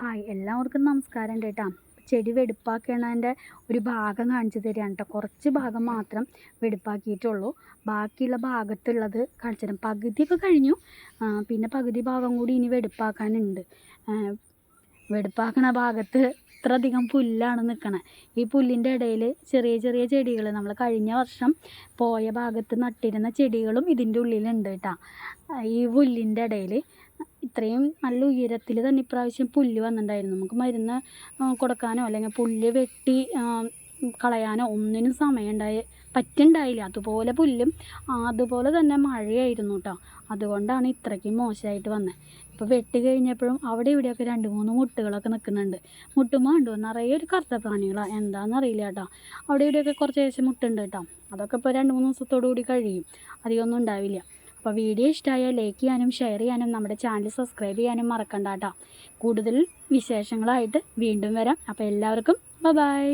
Hi എല്ലാവർക്കും നമസ്കാരം കേട്ടോ ചെടി വെടുപ്പാക്കണതിന്റെ ഒരു ഭാഗം കാണിച്ചു തരികയാണ് കേട്ടോ കുറച്ച് ഭാഗം മാത്രം വെടുപ്പാക്കിയിട്ടുള്ളൂ. ബാക്കിയുള്ള ഭാഗത്തുള്ളത് കാണിച്ചു തരാം. പകുതിയൊക്കെ കഴിഞ്ഞു. പിന്നെ പകുതി ഭാഗം കൂടി ഇനി വെടുപ്പാക്കാനുണ്ട്. വെടുപ്പാക്കണ ഭാഗത്ത് ഇത്ര അധികം പുല്ലാണ് നിൽക്കണത് ഈ പുല്ലിന്റെ ഇടയിൽ ചെറിയ ചെറിയ ചെടികൾ നമ്മൾ കഴിഞ്ഞ വർഷം പോയ ഭാഗത്ത് നട്ടിരുന്ന ചെടികളും ഇതിന്റെ ഉള്ളിലുണ്ട് കേട്ടോ ഈ പുല്ലിന്റെ ഇടയിൽ ഇത്രയും നല്ല ഉയരത്തിൽ തന്നെ ഇപ്രാവശ്യം പുല്ല് വന്നിട്ടുണ്ടായിരുന്നു. നമുക്ക് മരുന്ന് കൊടുക്കാനോ അല്ലെങ്കിൽ പുല്ല് വെട്ടി കളയാനോ ഒന്നിനും സമയമുണ്ടായി പറ്റുണ്ടായില്ല. അതുപോലെ പുല്ലും അതുപോലെ തന്നെ മഴയായിരുന്നു കേട്ടോ. അതുകൊണ്ടാണ് ഇത്രയ്ക്കും മോശമായിട്ട് വന്നത് ഇപ്പോൾ വെട്ടി കഴിഞ്ഞപ്പോഴും അവിടെ ഇവിടെയൊക്കെ രണ്ട് മൂന്ന് മുട്ടുകളൊക്കെ നിൽക്കുന്നുണ്ട്. മുട്ടുമ്പോൾ ഉണ്ടോ നിറയെ ഒരു കറുത്ത പ്രാണികളാണ് എന്താണെന്ന് അറിയില്ല കേട്ടോ. അവിടെ ഇവിടെയൊക്കെ കുറച്ച് ശേഷം മുട്ടുണ്ട് കേട്ടോ. അതൊക്കെ ഇപ്പോൾ രണ്ട് മൂന്ന് ദിവസത്തോടു കൂടി കഴിയും. അധികമൊന്നും ഉണ്ടാവില്ല. അപ്പോൾ വീഡിയോ ഇഷ്ടമായാൽ ലൈക്ക് ചെയ്യാനും ഷെയർ ചെയ്യാനും നമ്മുടെ ചാനൽ സബ്സ്ക്രൈബ് ചെയ്യാനും മറക്കണ്ട കേട്ടോ കൂടുതൽ വിശേഷങ്ങളായിട്ട് വീണ്ടും വരാം. അപ്പോൾ എല്ലാവർക്കും ബൈ